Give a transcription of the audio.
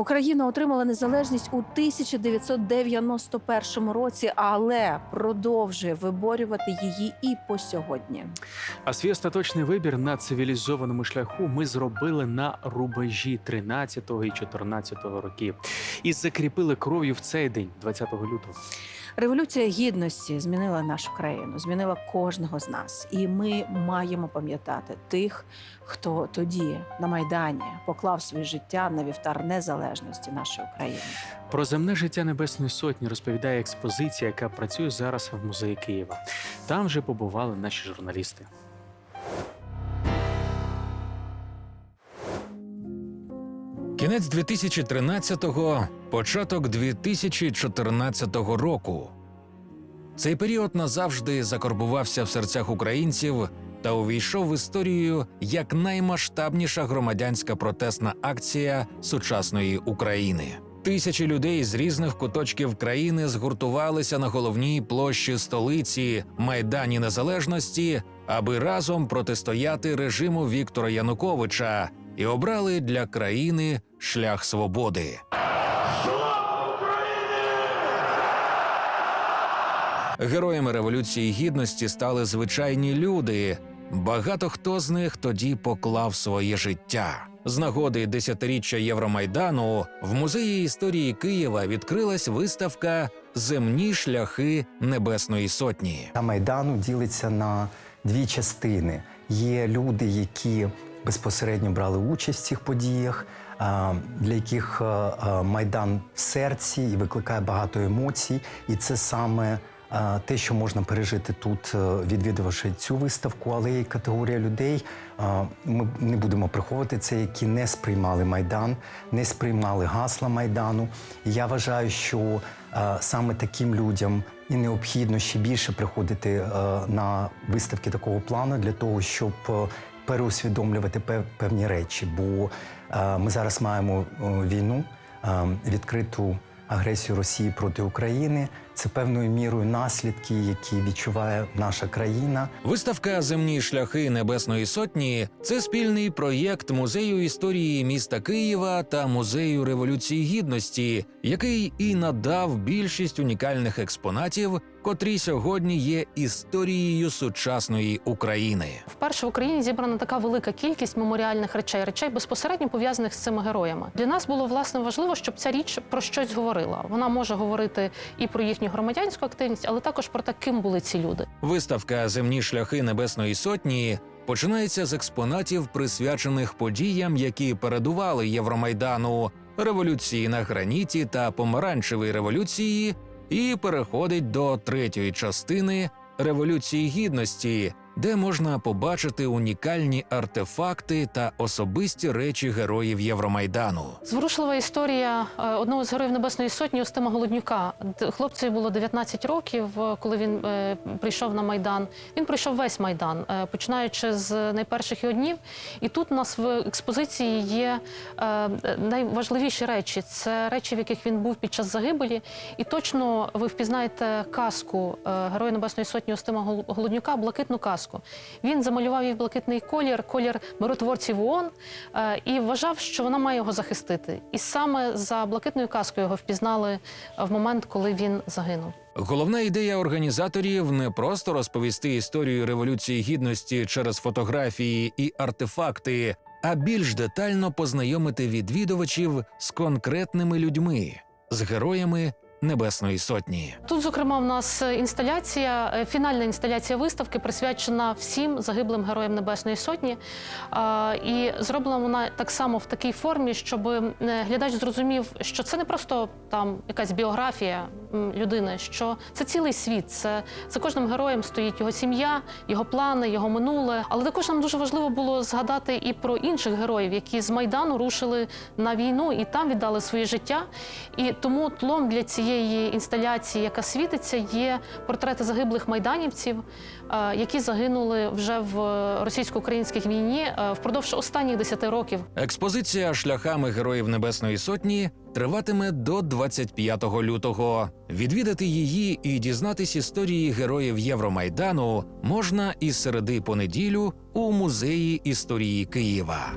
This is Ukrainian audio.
Україна отримала незалежність у 1991 році, але продовжує виборювати її і по сьогодні. А свій остаточний вибір на цивілізованому шляху ми зробили на рубежі 13 і 14 років і закріпили кров'ю в цей день, 20 лютого. Революція гідності змінила нашу країну, змінила кожного з нас, і ми маємо пам'ятати тих, хто тоді на майдані поклав своє життя на вівтар незалежності нашої країни. Про земне життя Небесної Сотні розповідає експозиція, яка працює зараз в музеї Києва. Там вже побували наші журналісти. Кінець 2013-го, початок 2014 року. Цей період назавжди закорбувався в серцях українців та увійшов в історію як наймасштабніша громадянська протестна акція сучасної України. Тисячі людей з різних куточків країни згуртувалися на головній площі столиці Майдані Незалежності, аби разом протистояти режиму Віктора Януковича і обрали для країни шлях свободи. Героями революції гідності стали звичайні люди. Багато хто з них тоді поклав своє життя. З нагоди десятиріччя Євромайдану в музеї історії Києва відкрилась виставка Земні шляхи Небесної Сотні. Та Майдану ділиться на дві частини. Є люди, які безпосередньо брали участь в цих подіях, для яких Майдан в серці і викликає багато емоцій. І це саме те, що можна пережити тут, е, відвідувавши цю виставку. Але є категорія людей, ми не будемо приховувати це, які не сприймали Майдан, не сприймали гасла Майдану. І я вважаю, що саме таким людям і необхідно ще більше приходити е, на виставки такого плану для того, щоб е, переусвідомлювати певні речі. Бо е, ми зараз маємо е, війну, е, відкриту агресію Росії проти України. Це певною мірою наслідки, які відчуває наша країна. Виставка Земні шляхи Небесної Сотні це спільний проєкт музею історії міста Києва та музею Революції Гідності, який і надав більшість унікальних експонатів, котрі сьогодні є історією сучасної України. Вперше в Україні зібрана така велика кількість меморіальних речей, речей безпосередньо пов'язаних з цими героями. Для нас було власне важливо, щоб ця річ про щось говорила. Вона може говорити і про їхню громадянську активність, але також про те, ким були ці люди. Виставка Земні шляхи Небесної Сотні починається з експонатів, присвячених подіям, які передували Євромайдану, революції на граніті та помаранчевої революції, і переходить до третьої частини Революції Гідності, де можна побачити унікальні артефакти та особисті речі героїв Євромайдану. Зворушлива історія е, одного з героїв Небесної Сотні Устима Голоднюка. Хлопцеві було 19 років, е, коли він е, прийшов на майдан. Він пройшов весь майдан, починаючи з найперших його днів. І тут у нас в експозиції є найважливіші речі. Це речі, в яких він був під час загибелі. І точно ви впізнаєте казку е, Героя Небесної Сотні Устима Гол- Голоднюка, блакитну казку. Він замалював її в блакитний колір, колір миротворців ООН, е, і вважав, що вона має його захистити. І саме за блакитною казкою його впізнали в момент, коли він загинув. Головна ідея організаторів не просто розповісти історію революції гідності через фотографії і артефакти, а більш детально познайомити відвідувачів з конкретними людьми, з героями Небесної Сотні. Тут, зокрема, в нас е, інсталяція, е, фінальна інсталяція виставки присвячена всім загиблим героям Небесної Сотні. І зроблена вона так само в такій формі, щоб е, глядач зрозумів, що це не просто там якась біографія людини, що це цілий світ. Це за кожним героєм стоїть його сім'я, його плани, його минуле. Але також нам дуже важливо було згадати і про інших героїв, які з майдану рушили на війну і там віддали своє життя. І тому тлом для цієї інсталяції, яка світиться, є портрети загиблих майданівців, е, які загинули вже в російсько-українській війні е, впродовж останніх 10 років. Експозиція шляхами героїв Небесної Сотні триватиме до 25 лютого. Відвідати її і дізнатись історії героїв Євромайдану можна із середи понеділю у музеї історії Києва.